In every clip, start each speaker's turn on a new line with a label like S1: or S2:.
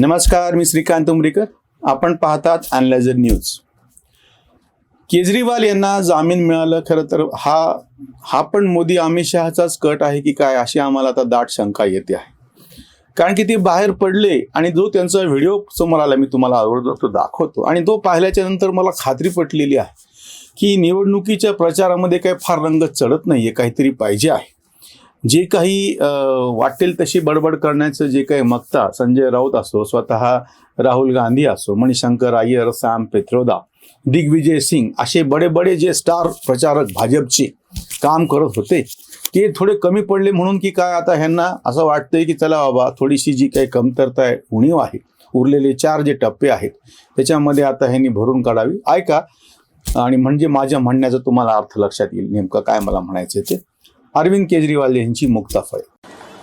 S1: नमस्कार मी श्रीकांत उमरीकर. आपण पाहतात अनलायझर न्यूज केजरीवाल यांना जामीन मिळालं खरं तर हा हा पण मोदी अमित शहाचाच कट आहे की काय अशी आम्हाला आता दाट शंका येते आहे. कारण की ते बाहेर पडले आणि जो त्यांचा व्हिडिओ समोर आला मी तुम्हाला अगोदर तो दाखवतो. आणि तो पाहिल्याच्या नंतर मला खात्री पटलेली आहे की निवडणुकीच्या प्रचारामध्ये काही फार रंग चढत नाहीये काहीतरी पाहिजे आहे. जे काही वाटेल तशी बडबड करण्याचं जे काही मक्ता संजय राऊत असो स्वतः राहुल गांधी असो मणिशंकर अय्यर सॅम पेत्रोदा दिग्विजय सिंग असे बडे बडे जे स्टार प्रचारक भाजपचे काम करत होते ते थोडे कमी पडले म्हणून की काय आता ह्यांना असं वाटतंय की चला बाबा थोडीशी जी काही कमतरता आहे उणीव आहे उरलेले चार जे टप्पे आहेत त्याच्यामध्ये आता ह्यांनी भरून काढावी. ऐका आणि म्हणजे माझ्या म्हणण्याचा तुम्हाला अर्थ लक्षात येईल नेमकं काय मला म्हणायचं ते. अरविंद केजरीवाल यांची मुक्ताफळ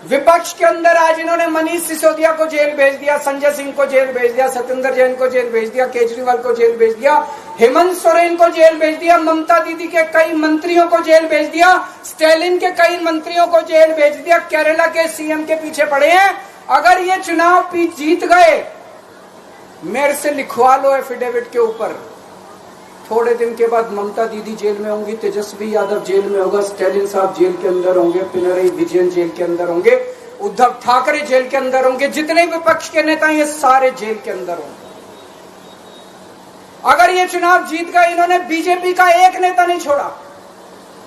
S2: विपक्ष के अंदर आज इन्होंने मनीष सिसोदिया को जेल भेज दिया, संजय सिंह को जेल भेज दिया सत्येंद्र जैन को जेल भेज दिया, केजरीवाल को जेल भेज दिया, हेमंत सोरेन को जेल भेज दिया, ममता दीदी के कई मंत्रियों को जेल भेज दिया, स्टैलिन के कई मंत्रियों को जेल भेज दिया, केरला के सीएम के पीछे पड़े हैं। अगर ये चुनाव जीत गए, मेरे से लिखवा लो एफिडेविट के ऊपर। थोड़े दिन के बाद ममता दीदी जेल में होंगी, तेजस्वी यादव जेल में होगा, स्टैलिन साहब जेल के अंदर होंगे, पिनरई विजयन जेल के अंदर होंगे, उद्धव ठाकरे जेल के अंदर होंगे, जितने विपक्ष के नेता ये सारे जेल के अंदर होंगे। अगर ये चुनाव जीत गए, इन्होंने बीजेपी का एक नेता नहीं छोड़ा।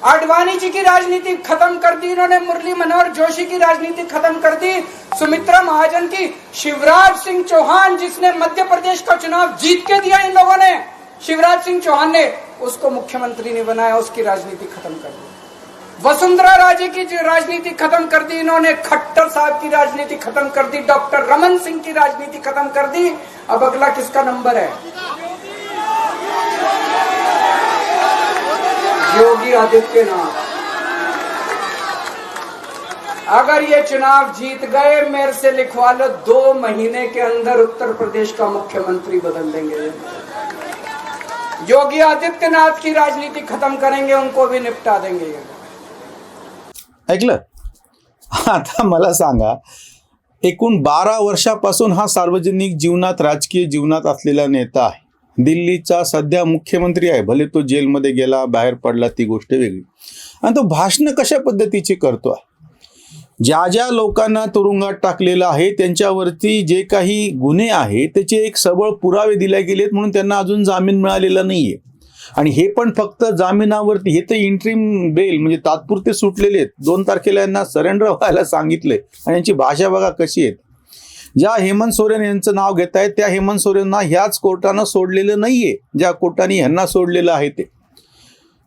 S2: आडवाणी जी की राजनीति खत्म कर दी, इन्होंने मुरली मनोहर जोशी की राजनीति खत्म कर दी, सुमित्रा महाजन की, शिवराज सिंह चौहान जिसने मध्य प्रदेश का चुनाव जीत के दिया इन लोगों ने। शिवराज सिंह चौहान ने उसको मुख्यमंत्री ने बनाया, उसकी राजनीति खत्म कर दी। वसुंधरा राजे की राजनीति खत्म कर दी, इन्होंने खट्टर साहब की राजनीति खत्म कर दी, डॉक्टर रमन सिंह की राजनीति खत्म कर दी। अब अगला किसका नंबर है? योगी आदित्यनाथ। अगर ये चुनाव जीत गए, मेरे से लिखवा लो, दो महीने के अंदर उत्तर प्रदेश का मुख्यमंत्री बदल देंगे। योगी आदित्यनाथ की राजनीति खत्म करेंगे उनको भी निपटा देंगे
S1: ऐकलं? आता मला सांगा एकूण बारा वर्षापासून हा सार्वजनिक जीवनात राजकीय जीवनात असलेला नेता आहे. दिल्लीचा सध्या मुख्यमंत्री आहे भले तो जेलमध्ये गेला बाहेर पडला ती गोष्ट वेगळी. आणि तो भाषणं कशा पद्धतीची करतो आहे ज्या ज्या लोकांना तुरुंगात टाकलेलं आहे त्यांच्यावरती जे काही गुन्हे आहेत त्याचे एक सबळ पुरावे दिले गेलेत म्हणून त्यांना अजून जामीन मिळालेला नाहीये. आणि हे पण फक्त जामिनावरती हे तर इंट्रीम बेल म्हणजे तात्पुरते सुटलेले आहेत. दोन तारखेला यांना सरेंडर व्हायला सांगितलंय आणि यांची भाषा बघा कशी आहे ज्या हेमंत सोरेन यांचं नाव घेत आहेत त्या हेमंत सोरेनना ह्याच कोर्टानं सोडलेलं नाहीये. ज्या कोर्टाने ह्यांना सोडलेलं आहे ते.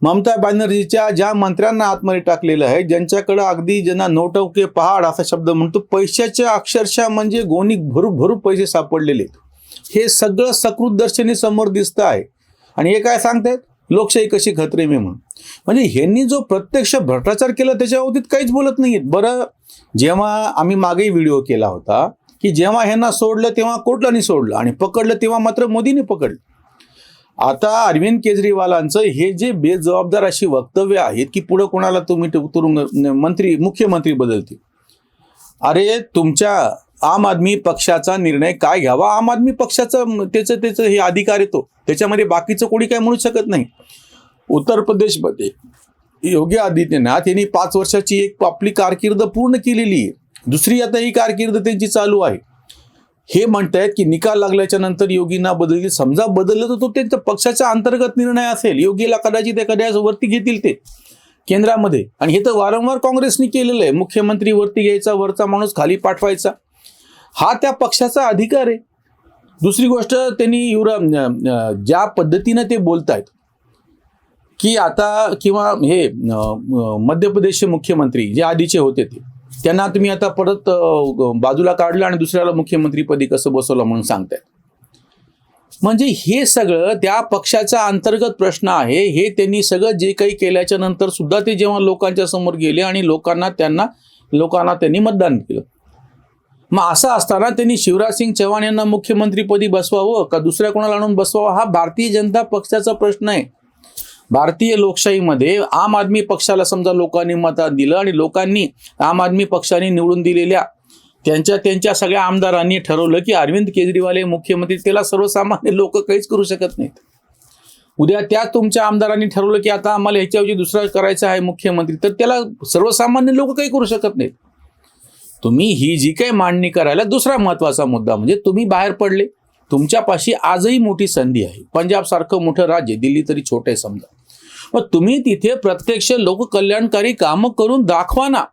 S1: ममता बॅनर्जीच्या ज्या मंत्र्यांना आतमध्ये टाकलेलं आहे ज्यांच्याकडं अगदी ज्यांना नोटवके पहाड असा शब्द म्हणतो पैशाच्या अक्षरशः म्हणजे गोणी भरू भरू पैसे सापडलेले आहेत. हे सगळं सकृत दर्शनी समोर दिसतं आहे. आणि हे काय सांगतायत? लोकशाही कशी खतरे मी म्हणून. म्हणजे ह्यांनी जो प्रत्यक्ष भ्रष्टाचार केला त्याच्या बाबतीत काहीच बोलत नाहीत बरं जेव्हा आम्ही मागेही व्हिडिओ केला होता की जेव्हा ह्यांना सोडलं तेव्हा कोर्टलानी सोडलं आणि पकडलं तेव्हा मात्र मोदीने पकडलं. आता अरविंद केजरीवालांचं हे जे बेजबाबदार अशी वक्तव्य आहेत की पुढे कोणाला तुम्ही तुरुंग मंत्री मुख्यमंत्री बदलतील? अरे तुमच्या आम आदमी पक्षाचा निर्णय काय घ्यावा? आम आदमी पक्षाचं त्याचं त्याचं हे अधिकार येतो. त्याच्यामध्ये बाकीचं कोणी काय म्हणू शकत नाही. उत्तर प्रदेशमध्ये योगी आदित्यनाथ यांनी पाच वर्षाची एक आपली कारकीर्द पूर्ण केलेली आहे. दुसरी आता ही कारकीर्द त्यांची चालू आहे. हे म्हणतायत की निकाल लागल्याच्या नंतर योगींना बदलतील समजा बदललं तर तो त्यांचा पक्षाचा अंतर्गत निर्णय असेल. योगीला कदाचित एखाद्या वरती घेतील ते केंद्रामध्ये. आणि हे तर वारंवार काँग्रेसने केलेलं आहे. मुख्यमंत्री वरती घ्यायचा वरचा माणूस खाली पाठवायचा. हा त्या पक्षाचा अधिकार आहे. दुसरी गोष्ट त्यांनी युरा ज्या पद्धतीनं ते बोलतायत की आता किंवा हे मध्य प्रदेशचे मुख्यमंत्री जे आधीचे होते ते त्यांना तुम्ही आता परत बाजूला काढलं आणि दुसऱ्याला मुख्यमंत्रीपदी कसं बसवलं म्हणून सांगतायत. म्हणजे हे सगळं त्या पक्षाचा अंतर्गत प्रश्न आहे. हे त्यांनी सगळं जे काही केल्याच्यानंतर सुद्धा ते जेव्हा लोकांच्या समोर गेले आणि लोकांना त्यांना लोकांना त्यांनी मतदान केलं. मग असं असताना त्यांनी शिवराज सिंग चव्हाण यांना मुख्यमंत्रीपदी बसवावं का दुसऱ्या कोणाला आणून बसवावं? हा भारतीय जनता पक्षाचा प्रश्न आहे. भारतीय लोकशाहीमध्ये आम आदमी पक्षाला समजा लोकांनी मत दिलं आणि लोकांनी आम आदमी पक्षाने निवडून दिलेल्या त्यांच्या त्यांच्या सगळ्या आमदारांनी ठरवलं की अरविंद केजरीवाल हे मुख्यमंत्री त्याला सर्वसामान्य लोक काहीच करू शकत नाहीत. उद्या त्या तुमच्या आमदारांनी ठरवलं की आता आम्हाला ह्याच्याऐवजी दुसरा करायचा आहे मुख्यमंत्री तर त्याला सर्वसामान्य लोक काही करू शकत नाहीत. तुम्ही ही जी काही मांडणी करायला दुसरा महत्त्वाचा मुद्दा म्हणजे तुम्ही बाहेर पडले. तुमच्यापाशी आजही मोठी संधी आहे. पंजाबसारखं मोठं राज्य दिल्ली तरी छोटं आहे समजा. मग तुम्ही तिथे प्रत्यक्ष लोककल्याणकारी कामं करून दाखवा ना.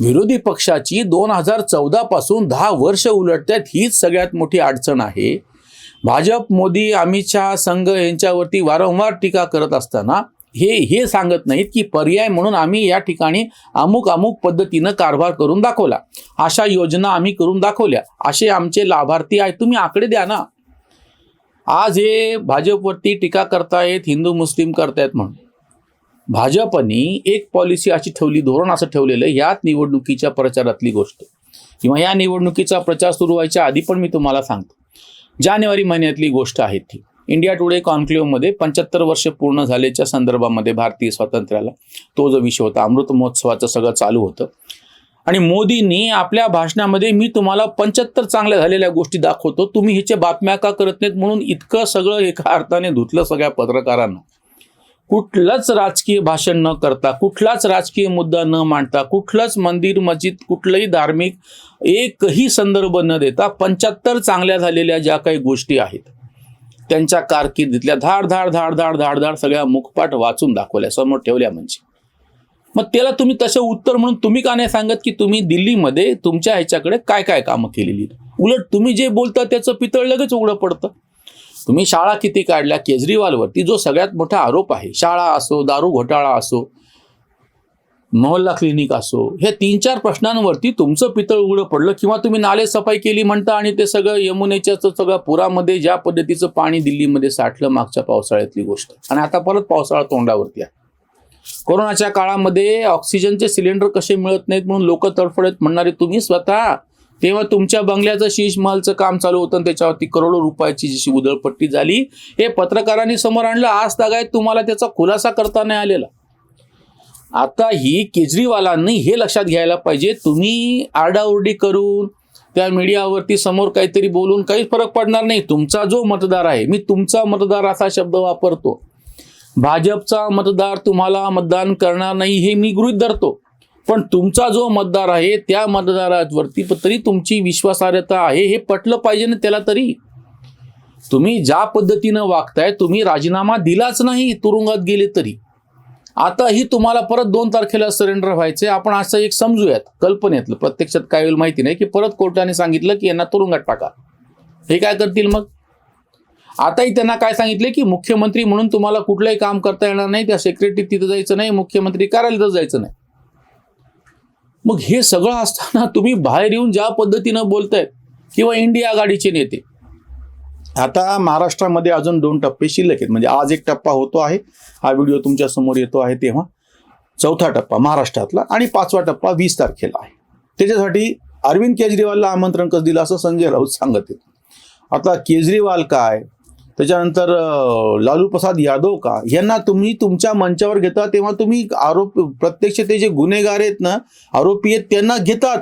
S1: विरोधी पक्षाची दोन हजार चौदा पासून दहा वर्ष उलटतात हीच सगळ्यात मोठी अडचण आहे. भाजप मोदी अमित शहा संघ यांच्यावरती वारंवार टीका करत असताना हे हे सांगत नाहीत की पर्याय म्हणून आम्ही या ठिकाणी अमुक अमुक पद्धतीनं कारभार करून दाखवला. अशा योजना आम्ही करून दाखवल्या. असे आमचे लाभार्थी आहेत. तुम्ही आकडे द्या ना. आज हे भाजपवरती टीका करतायत हिंदू मुस्लिम करतायत म्हणून. भाजपनी एक पॉलिसी अशी ठेवली धोरण असं ठेवलेलं आहे, निवडणुकीच्या प्रचारातली गोष्ट. किंवा या निवडणुकीचा प्रचार सुरू व्हायच्या आधी पण मी तुम्हाला सांगतो. जानेवारी महिन्यातली गोष्ट आहे ती. इंडिया टुडे कॉन्क्लेव्हमध्ये पंच्याहत्तर वर्ष पूर्ण झाल्याच्या संदर्भामध्ये भारतीय स्वातंत्र्याला तो जो विषय होता अमृत महोत्सवाचं सगळं चालू होतं. आणि मोदींनी आपल्या भाषणामध्ये मी तुम्हाला पंच्याहत्तर चांगल्या झालेल्या गोष्टी दाखवतो. तुम्ही हिचे बातम्या का करत नाहीत म्हणून इतकं सगळं एका अर्थाने धुतलं सगळ्या पत्रकारांना. कुठलंच राजकीय भाषण न करता कुठलाच राजकीय मुद्दा न मांडता कुठलंच मंदिर मस्जिद कुठलंही धार्मिक एकही संदर्भ न देता पंच्याहत्तर चांगल्या झालेल्या ज्या काही गोष्टी आहेत त्यांच्या कारकिर्दीतल्या धाड धाड धाड धाड धाड धाड सगळ्या मुखपाठ वाचून दाखवल्या समोर ठेवल्या म्हणजे. मग त्याला तुम्ही तसं उत्तर म्हणून तुम्ही का नाही सांगत की तुम्ही दिल्लीमध्ये तुमच्या ह्याच्याकडे काय काय कामं केलेली उलट तुम्ही जे बोलता त्याचं पितळ लगेच उघडं पडतं. तुम्ही शाळा किती काढल्या केजरीवालवरती जो सगळ्यात मोठा आरोप आहे शाळा असो दारू घोटाळा असो मोहल्ला क्लिनिक असो हे तीन चार प्रश्नांवरती तुमचं पितळ उघडं पडलं किंवा तुम्ही नाले सफाई केली म्हणता आणि ते सगळं यमुनेच्या सगळं पुरामध्ये ज्या पद्धतीचं पाणी दिल्लीमध्ये साठलं मागच्या पावसाळ्यातली गोष्ट. आणि आता परत पावसाळा तोंडावरती आहे. कोरोनाच्या काळामध्ये ऑक्सिजनचे सिलेंडर कसे मिळत नाहीत म्हणून लोक तडफडत म्हणणारे तुम्ही स्वतः. तेव्हा तुमच्या बंगल्याचं शीश महालचं काम चालू होतं आणि त्याच्यावरती करोडो रुपयाची जशी उधळपट्टी झाली हे पत्रकारांनी समोर आणलं. आज तागायत तुम्हाला त्याचा खुलासा करता नाही आलेला. आता ही केजरीवालांनी हे लक्षात घ्यायला पाहिजे तुम्ही आरडाओरडी करून त्या मीडियावरती समोर काहीतरी बोलून काहीच फरक पडणार नाही. तुमचा जो मतदार आहे मी तुमचा मतदार असा शब्द वापरतो. भाजपचा मतदार तुम्हाला मतदान करणार नाही हे मी गृहीत धरतो. पण तुमचा जो मतदार आहे त्या मतदारावरती तरी तुमची विश्वासार्हता आहे हे पटलं पाहिजे ना त्याला तरी. तुम्ही ज्या पद्धतीनं वागताय तुम्ही राजीनामा दिलाच नाही तुरुंगात गेले तरी. आताही तुम्हाला परत दोन तारखेला सरेंडर व्हायचे आपण असं एक समजूयात कल्पनेतलं. प्रत्यक्षात काय होईल माहिती नाही की परत कोर्टाने सांगितलं की यांना तुरुंगात टाका. हे काय करतील मग? आताही त्यांना काय सांगितले की मुख्यमंत्री म्हणून तुम्हाला कुठलंही काम करता येणार नाही त्या सेक्रेटरी तिथं जायचं नाही मुख्यमंत्री कार्यालयात जायचं नाही. मग हे सगळं असताना तुम्ही बाहेर येऊन ज्या पद्धतीनं बोलतायत किंवा इंडिया आघाडीचे नेते. आता महाराष्ट्रामध्ये अजून दोन टप्पे शिल्लक आहेत. म्हणजे आज एक टप्पा होतो आहे हा व्हिडिओ तुमच्यासमोर येतो आहे तेव्हा. चौथा टप्पा महाराष्ट्रातला आणि पाचवा टप्पा वीस तारखेला आहे. त्याच्यासाठी अरविंद केजरीवालला आमंत्रण कसं दिलं असं संजय राऊत सांगत आहेत. आता केजरीवाल काय त्याच्यानंतर लालू प्रसाद यादव का? यांना तुम्ही तुमच्या मंचावर घेता तेव्हा तुम्ही आरोप प्रत्यक्ष ते जे गुन्हेगार आहेत ना आरोपी आहेत त्यांना घेतात.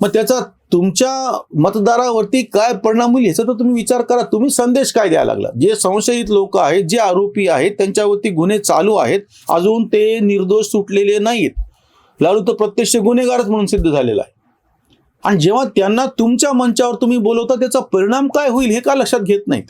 S1: मग त्याचा तुमच्या मतदारावरती काय परिणाम होईल याचा तर तुम्ही विचार करा. तुम्ही संदेश काय द्यायला लागला? जे संशयित लोक आहेत जे आरोपी आहेत त्यांच्यावरती गुन्हे चालू आहेत. अजून ते निर्दोष सुटलेले नाहीत. लालू तर प्रत्यक्ष गुन्हेगारच म्हणून सिद्ध झालेला आहे. आणि जेव्हा त्यांना तुमच्या मंचावर तुम्ही बोलवता त्याचा परिणाम काय होईल हे का लक्षात घेत नाहीत?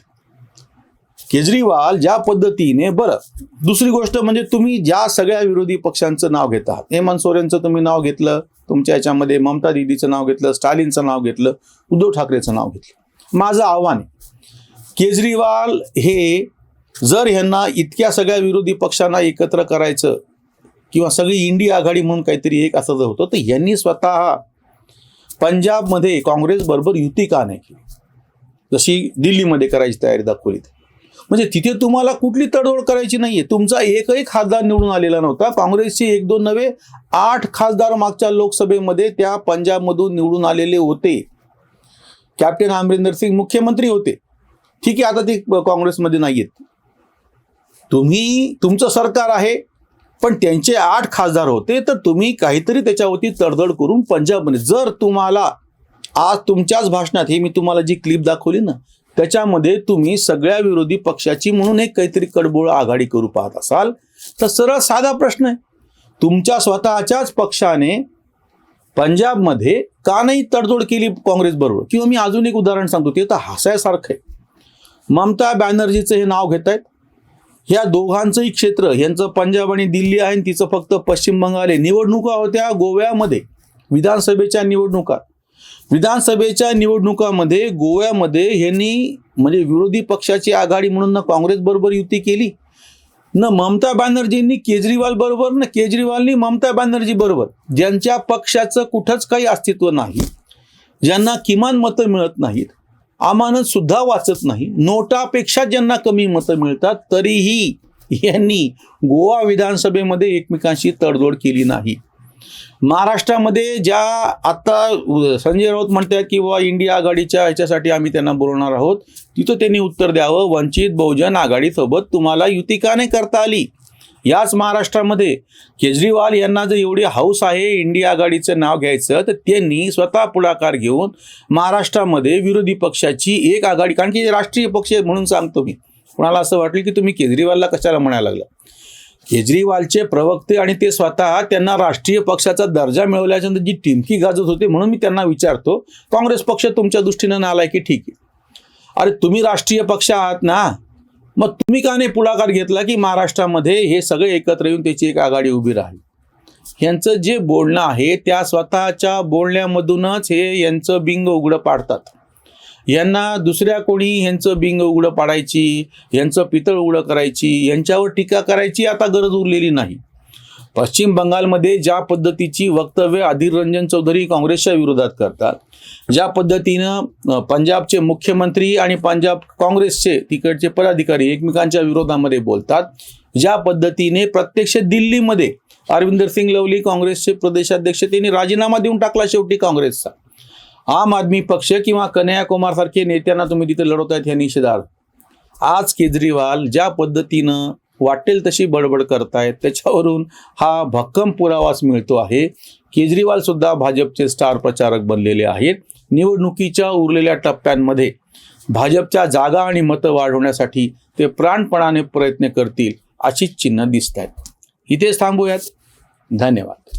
S1: केजरीवाल ज्या पद्धतीने बरं दुसरी गोष्ट म्हणजे तुम्ही ज्या सगळ्या विरोधी पक्षांचं नाव घेत आहात हेमंत सोरेनचं तुम्ही नाव घेतलं तुमच्या याच्यामध्ये ममता दिदीचं नाव घेतलं स्टालिनचं नाव घेतलं उद्धव ठाकरेचं नाव घेतलं. माझं आव्हान आहे केजरीवाल हे जर ह्यांना इतक्या सगळ्या विरोधी पक्षांना एकत्र करायचं किंवा सगळी इंडिया आघाडी म्हणून काहीतरी एक असं जर होतं तर यांनी स्वतः पंजाबमध्ये काँग्रेस बरोबर युती का नाही केली? जशी दिल्लीमध्ये करायची तयारी दाखवली. म्हणजे तिथे तुम्हाला कुठली तडजोड करायची नाहीये. तुमचा एकही खासदार निवडून आलेला नव्हता. काँग्रेसचे एक दोन नव्हे आठ खासदार मागच्या लोकसभेमध्ये त्या पंजाबमधून निवडून आलेले होते. कॅप्टन अमरिंदर सिंग मुख्यमंत्री होते. ठीक आहे आता ते काँग्रेसमध्ये नाहीयेत. तुम्ही तुमचं सरकार आहे पण त्यांचे आठ खासदार होते तर तुम्ही काहीतरी त्याच्यावरती तडजड करून पंजाबमध्ये जर तुम्हाला आज तुमच्याच भाषणात हे मी तुम्हाला जी क्लिप दाखवली ना त्याच्यामध्ये तुम्ही सगळ्या विरोधी पक्षाची म्हणून एक काहीतरी कडबोळ आघाडी करू पाहत असाल तर सरळ साधा प्रश्न आहे. तुमच्या स्वतःच्याच पक्षाने पंजाबमध्ये का नाही तडजोड केली काँग्रेस बरोबर? किंवा मी अजून एक उदाहरण सांगतो ते तर हसायसारखं आहे. ममता बॅनर्जीचं हे नाव घेत आहेत ह्या दोघांचंही क्षेत्र यांचं पंजाब आणि दिल्ली आहे आणि तिचं फक्त पश्चिम बंगाल आहे. निवडणुका होत्या गोव्यामध्ये. विधानसभेच्या निवडणुका. विधानसभेच्या निवडणुकामध्ये गोव्यामध्ये ह्यांनी म्हणजे विरोधी पक्षाची आघाडी म्हणून ना काँग्रेस बरोबर युती केली न ममता बॅनर्जींनी केजरीवाल बरोबर ना केजरीवालनी ममता बॅनर्जी बरोबर. ज्यांच्या पक्षाचं कुठंच काही अस्तित्व नाही ज्यांना किमान मतं मिळत नाहीत आमानत सुद्धा वाचत नाही नोटापेक्षा ज्यांना कमी मतं मिळतात तरीही यांनी गोवा विधानसभेमध्ये एकमेकांशी तडजोड केली नाही. महाराष्ट्रामध्ये ज्या आता संजय राऊत म्हणतात की बाबा इंडिया आघाडीच्या ह्याच्यासाठी आम्ही त्यांना बोलवणार आहोत तिथं त्यांनी उत्तर द्यावं वंचित बहुजन आघाडीसोबत तुम्हाला युती का नाही करता आली? याच महाराष्ट्रामध्ये केजरीवाल यांना जर एवढी हाऊस आहे इंडिया आघाडीचं नाव घ्यायचं तर त्यांनी स्वतः पुढाकार घेऊन महाराष्ट्रामध्ये विरोधी पक्षाची एक आघाडी कारण की राष्ट्रीय पक्ष आहे म्हणून सांगतो मी. कुणाला असं वाटलं की तुम्ही केजरीवालला कशाला म्हणायला लागला? केजरीवालचे प्रवक्ते आणि ते स्वतः त्यांना राष्ट्रीय पक्षाचा दर्जा मिळवल्याच्यानंतर जी टिमकी गाजत होते म्हणून मी त्यांना विचारतो काँग्रेस पक्ष तुमच्या दृष्टीनं नालाय की ठीक आहे? अरे तुम्ही राष्ट्रीय पक्ष आहात ना? मग तुम्ही का नाही पुढाकार घेतला की महाराष्ट्रामध्ये हे सगळे एकत्र येऊन त्याची एक आघाडी उभी राहील? यांचं जे बोलणं आहे त्या स्वतःच्या बोलण्यामधूनच हे यांचं बिंग उघडं पाडतात. यांना दुसऱ्या कोणी यांचं बिंग उघडं पाडायची यांचं पितळ उघडं करायची यांच्यावर टीका करायची आता गरज उरलेली नाही. पश्चिम बंगालमध्ये ज्या पद्धतीची वक्तव्य अधीर रंजन चौधरी काँग्रेसच्या विरोधात करतात ज्या पद्धतीनं पंजाबचे मुख्यमंत्री आणि पंजाब काँग्रेसचे तिकडचे पदाधिकारी एकमेकांच्या विरोधामध्ये बोलतात ज्या पद्धतीने प्रत्यक्ष दिल्लीमध्ये अरविंदर सिंग लवली काँग्रेसचे प्रदेशाध्यक्ष त्यांनी राजीनामा देऊन टाकला शेवटी काँग्रेसचा. आम आदमी पक्ष किंवा कन्हैया सारखे नेत्यांना तुम्ही तिथे लढवतायत ह्या निषेधार्थ. आज केजरीवाल ज्या पद्धतीनं वाटेल तशी बडबड करतायत त्याच्यावरून हा भक्कम पुरावाच मिळतो आहे. केजरीवाल सुद्धा भाजपचे स्टार प्रचारक बनलेले आहेत. निवडणुकीच्या उरलेल्या टप्प्यांमध्ये भाजपच्या जागा आणि मतं वाढवण्यासाठी ते प्राणपणाने प्रयत्न करतील अशीच चिन्ह दिसत आहेत इथेच थांबूयात. धन्यवाद.